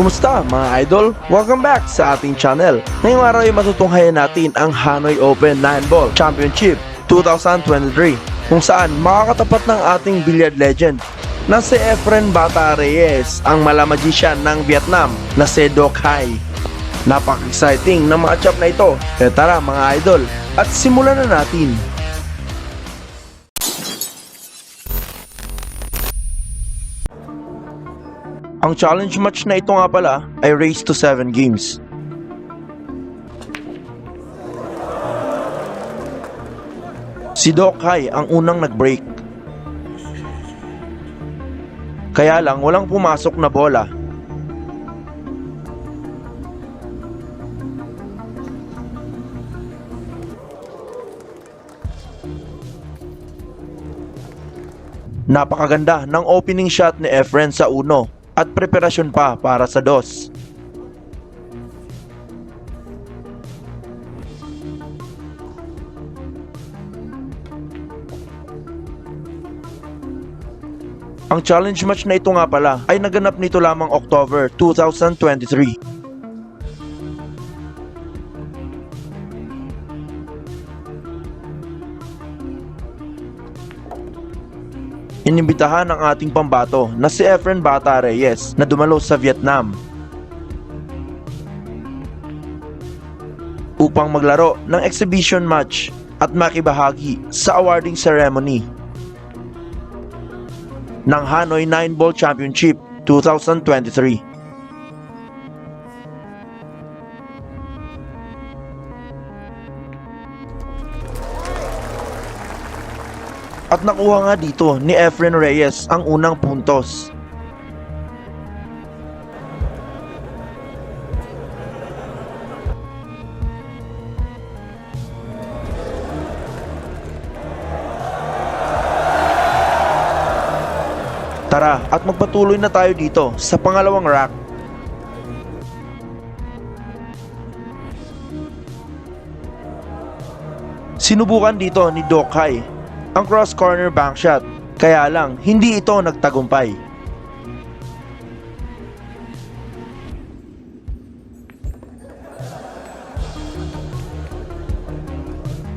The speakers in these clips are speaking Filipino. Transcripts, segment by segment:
Kumusta mga idol? Welcome back sa ating channel. Ngayong araw ay matutunghayan natin ang Hanoi Open 9 Ball Championship 2023 kung saan makakatapat ng ating billiard legend na si Efren Bata Reyes ang mala magician ng Vietnam na si Doc Hai. Napaka-exciting na matchup na ito. Kaya tara mga idol at simulan na natin. Ang challenge match na ito nga pala ay race to 7 games. Si Doc Hai ang unang nag-break. Kaya lang walang pumasok na bola. Napakaganda ng opening shot ni Efren sa uno at preparasyon pa para sa dos. Ang challenge match na ito nga pala ay naganap nito lamang October 2023. Inimbitahan ng ating pambato na si Efren Bata Reyes na dumalo sa Vietnam upang maglaro ng exhibition match at makibahagi sa awarding ceremony ng Hanoi 9 Ball Championship 2023. At nakuha nga dito ni Efren Reyes ang unang puntos. Tara at magpatuloy na tayo dito sa pangalawang rack. Sinubukan dito ni Doc Hai ang cross corner bank shot. Kaya lang, hindi ito nagtagumpay.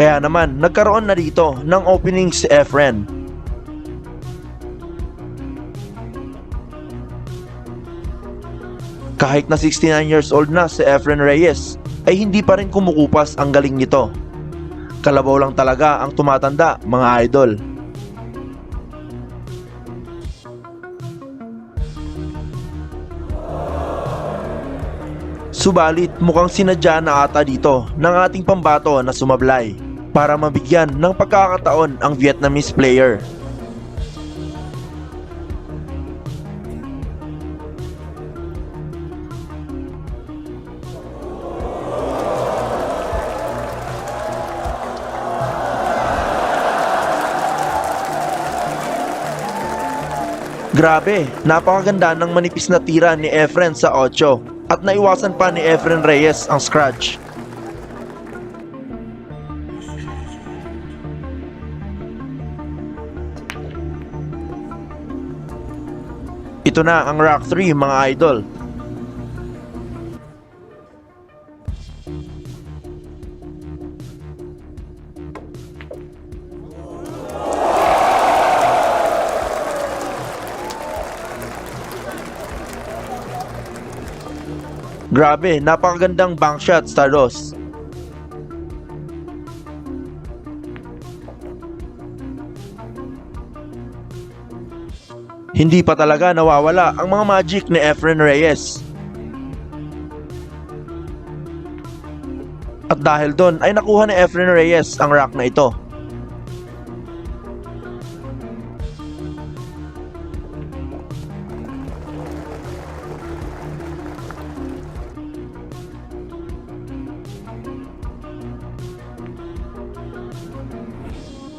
Kaya naman, nagkaroon na dito ng opening si Efren. Kahit na 69 years old na si Efren Reyes, ay hindi pa rin kumukupas ang galing nito. Kalabaw lang talaga ang tumatanda, mga idol. Subalit mukhang sinadya na ata dito ng ating pambato na sumablay para mabigyan ng pagkakataon ang Vietnamese player. Grabe, napakaganda ng manipis na tira ni Efren sa 8 at naiwasan pa ni Efren Reyes ang scratch. Ito na ang Rock 3 mga idol. Grabe, napakagandang bank shot, Staros. Hindi pa talaga nawawala ang mga magic ni Efren Reyes. At dahil doon ay nakuha ni Efren Reyes ang rack na ito.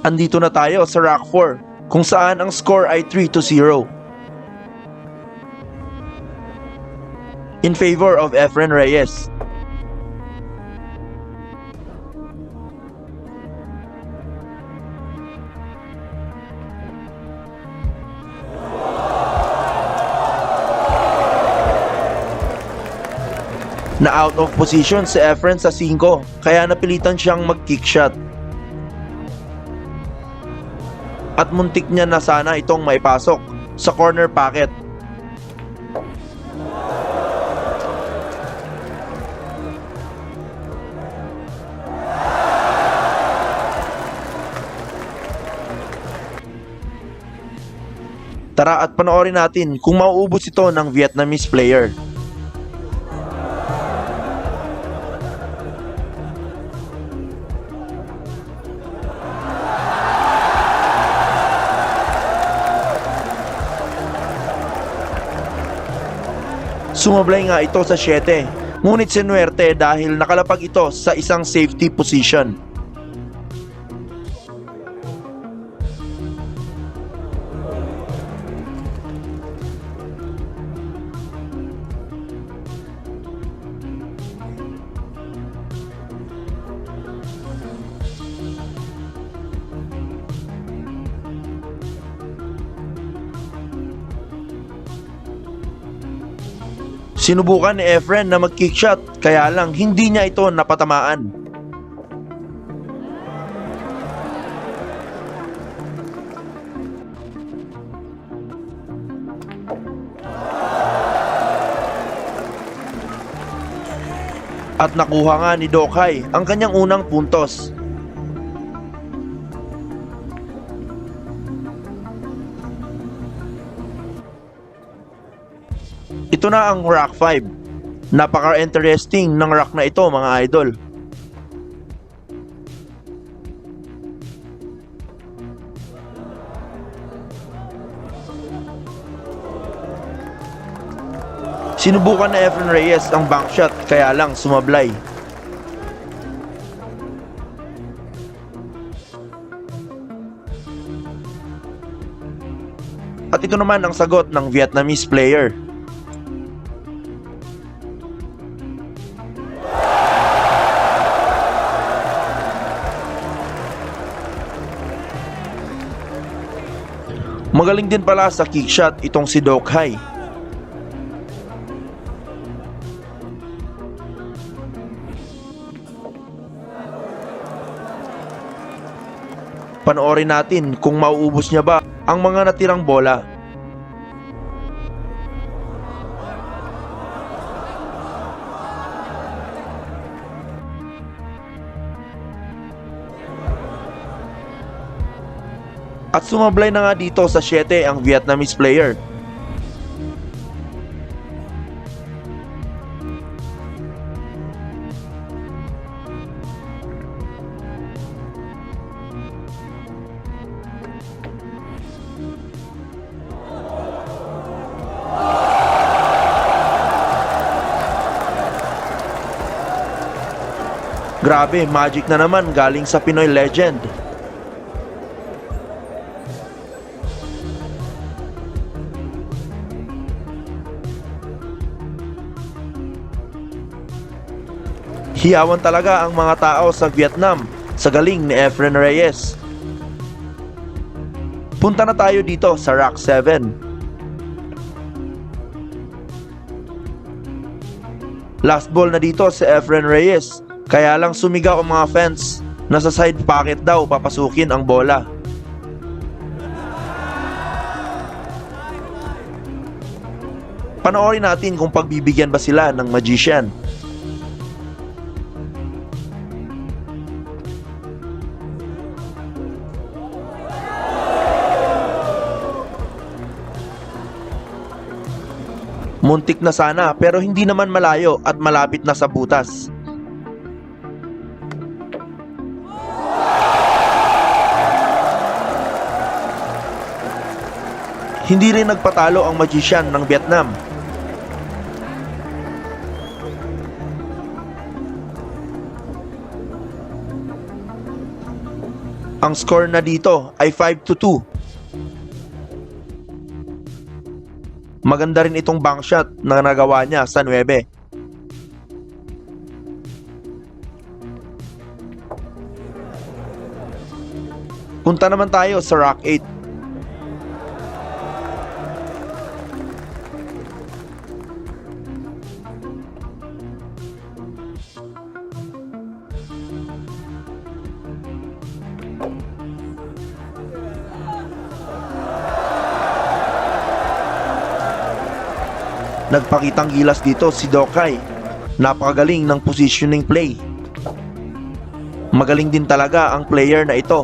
Andito na tayo sa Rock 4 kung saan ang score ay 3 to 0. In favor of Efren Reyes. Na out of position si Efren sa 5 kaya napilitan siyang mag-kick shot. At muntik niya na sana itong maipasok sa corner pocket. Tara at panoorin natin kung mauubos ito ng Vietnamese player. Sumablay nga ito sa 7, ngunit sinuwerte dahil nakalapag ito sa isang safety position. Sinubukan ni Efren na mag-kick shot kaya lang hindi niya ito napatamaan. At nakuha nga ni Dokay ang kanyang unang puntos. Ito na ang Rock 5. Napaka-interesting ng rock na ito mga idol. Sinubukan na Efren Reyes ang bank shot kaya lang sumablay. At ito naman ang sagot ng Vietnamese player. Magaling din pala sa kick shot itong si Doc Hai. Panoorin natin kung mauubos niya ba ang mga natirang bola. At sumablay na nga dito sa 7 ang Vietnamese player. Grabe, magic na naman galing sa Pinoy legend. Hiyawan talaga ang mga tao sa Vietnam sa galing ni Efren Reyes. Punta na tayo dito sa Rock 7. Last ball na dito si Efren Reyes. Kaya lang sumigaw ang mga fans na sa side pocket daw papasukin ang bola. Panoorin natin kung pagbibigyan ba sila ng magician. Muntik na sana pero hindi naman malayo at malapit na sa butas. Hindi rin nagpatalo ang magician ng Vietnam. Ang score na dito ay 5 to 2. Maganda rin itong bank shot na nagawa niya sa 9. Punta naman tayo sa Rock 8. Nagpakitang gilas dito si Dokay. Napakagaling ng positioning play. Magaling din talaga ang player na ito.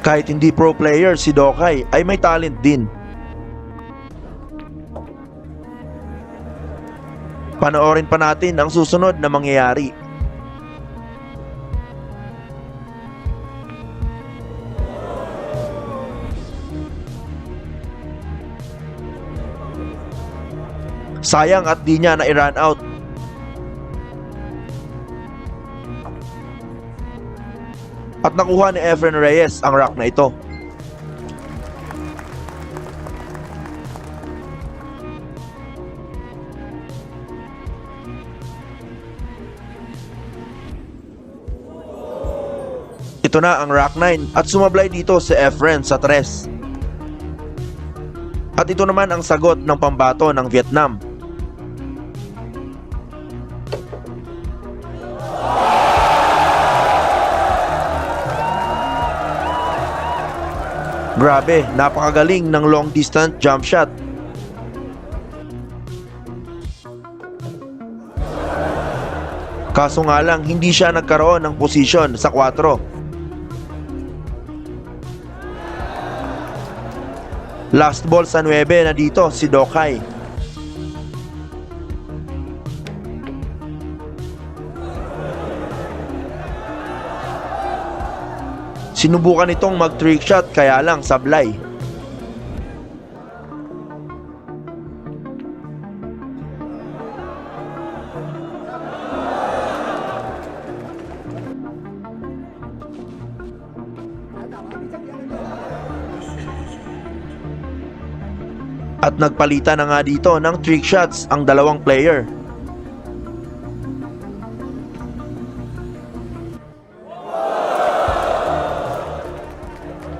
Kahit hindi pro player si Dokay ay may talent din. Panoorin pa natin ang susunod na mangyayari. Sayang at di niya na i-run out. At nakuha ni Efren Reyes ang rock na ito. Na ang Rock 9 at sumablay dito si Efren sa 3. At ito naman ang sagot ng pambato ng Vietnam. Grabe, napakagaling ng long distance jump shot. Kaso nga lang, hindi siya nagkaroon ng posisyon sa 4. Last ball sa 9 na dito si Dokay. Sinubukan itong mag trick shot kaya lang sablay. Nagpalitan na nga dito ng trick shots ang dalawang player.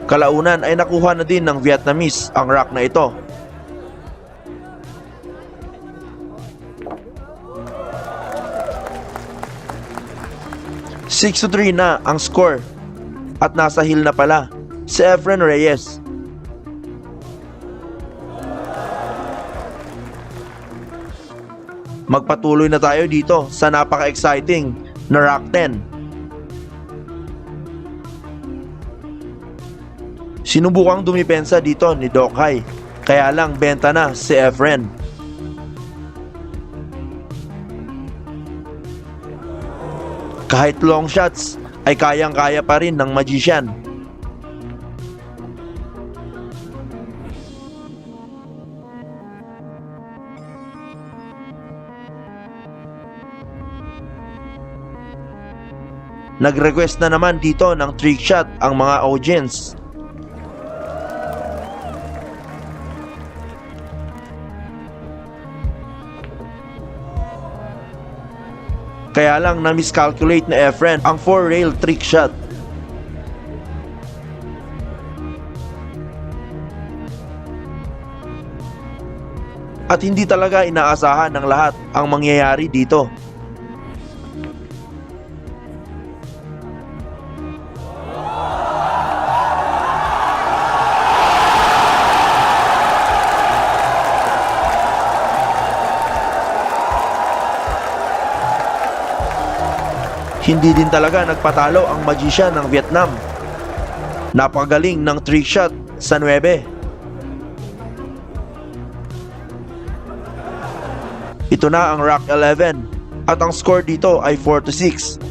Kalaunan ay nakuha na din ng Vietnamese ang rock na ito. Six to three na ang score at nasa hill na pala si Efren Reyes. Magpatuloy na tayo dito sa napaka-exciting na Rock 10. Sinubukang dumipensa dito ni Doc Hai, kaya lang benta na si Efren. Kahit long shots ay kayang-kaya pa rin ng magician. Nag-request na naman dito ng trick shot ang mga audience. Kaya lang na miscalculate na Efren ang 4 rail trick shot. At hindi talaga inaasahan ng lahat ang mangyayari dito. Hindi din talaga nagpatalo ang magician ng Vietnam. Napakagaling ng trick shot sa 9. Ito na ang Rock 11 at ang score dito ay 4 to 6.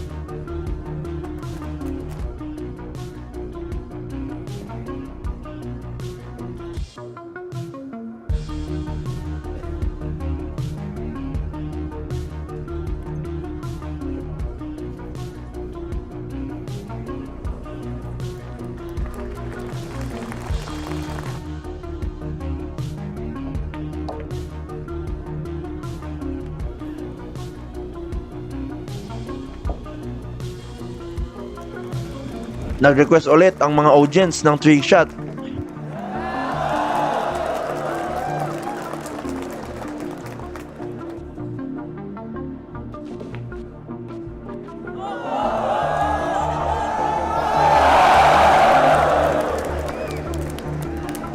Nag-request ulit ang mga audience ng trick shot.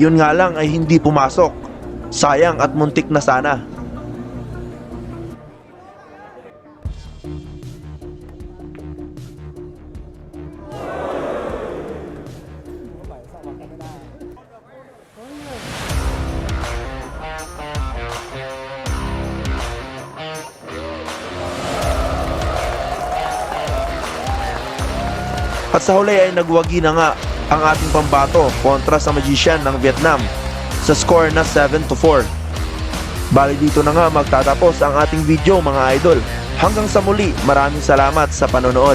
Yun nga lang ay hindi pumasok. Sayang at muntik na sana. At sa huli ay nagwagi na nga ang ating pambato kontra sa Magician ng Vietnam sa score na 7 to 4. Bali dito na nga magtatapos ang ating video mga idol. Hanggang sa muli, maraming salamat sa panonood.